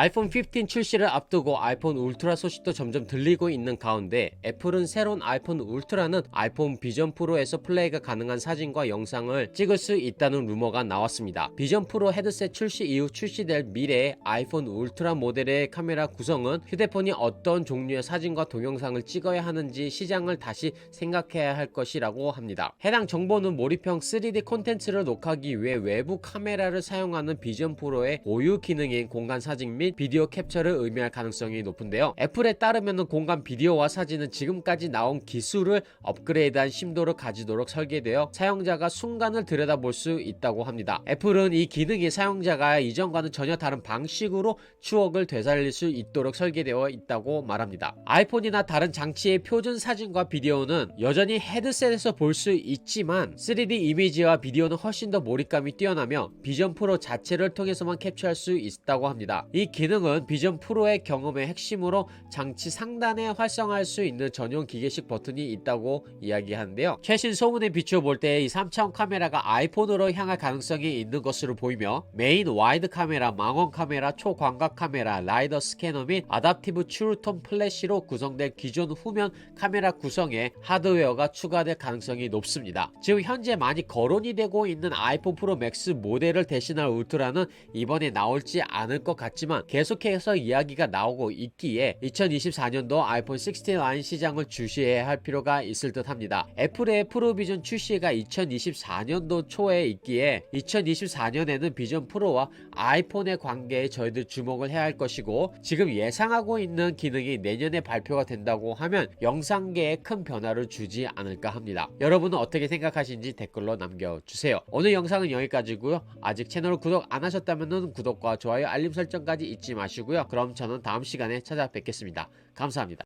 아이폰 15 출시를 앞두고 아이폰 울트라 소식도 점점 들리고 있는 가운데 애플은 새로운 아이폰 울트라는 아이폰 비전 프로에서 플레이가 가능한 사진과 영상을 찍을 수 있다는 루머가 나왔습니다. 비전 프로 헤드셋 출시 이후 출시될 미래의 아이폰 울트라 모델의 카메라 구성은 휴대폰이 어떤 종류의 사진과 동영상을 찍어야 하는지 시장을 다시 생각해야 할 것이라고 합니다. 해당 정보는 몰입형 3D 콘텐츠를 녹화하기 위해 외부 카메라를 사용하는 비전 프로의 고유 기능인 공간 사진 및 비디오 캡처를 의미할 가능성이 높은데요. 애플에 따르면 공간 비디오와 사진은 지금까지 나온 기술을 업그레이드한 심도를 가지도록 설계되어 사용자가 순간을 들여다볼 수 있다고 합니다. 애플은 이 기능이 사용자가 이전과는 전혀 다른 방식으로 추억을 되살릴 수 있도록 설계되어 있다고 말합니다. 아이폰이나 다른 장치의 표준 사진과 비디오는 여전히 헤드셋에서 볼 수 있지만 3D 이미지와 비디오는 훨씬 더 몰입감이 뛰어나며 비전 프로 자체를 통해서만 캡처할 수 있다고 합니다. 이 기능은 비전 프로의 경험의 핵심으로 장치 상단에 활성화할 수 있는 전용 기계식 버튼이 있다고 이야기하는데요. 최신 소문에 비추어 볼 때 이 3차원 카메라가 아이폰으로 향할 가능성이 있는 것으로 보이며 메인 와이드 카메라, 망원 카메라, 초광각 카메라, 라이더 스캐너 및 아답티브 트루톤 플래시로 구성된 기존 후면 카메라 구성에 하드웨어가 추가될 가능성이 높습니다. 지금 현재 많이 거론이 되고 있는 아이폰 프로 맥스 모델을 대신할 울트라는 이번에 나올지 않을 것 같지만 계속해서 이야기가 나오고 있기에 2024년도 아이폰 16 라인 시장을 주시해야 할 필요가 있을 듯 합니다. 애플의 프로비전 출시가 2024년도 초에 있기에 2024년에는 비전 프로와 아이폰의 관계에 저희들 주목을 해야 할 것이고 지금 예상하고 있는 기능이 내년에 발표가 된다고 하면 영상계에 큰 변화를 주지 않을까 합니다. 여러분은 어떻게 생각하시는지 댓글로 남겨주세요. 오늘 영상은 여기까지고요. 아직 채널을 구독 안 하셨다면 구독과 좋아요 알림 설정까지 잊지 마시고요. 그럼 저는 다음 시간에 찾아뵙겠습니다. 감사합니다.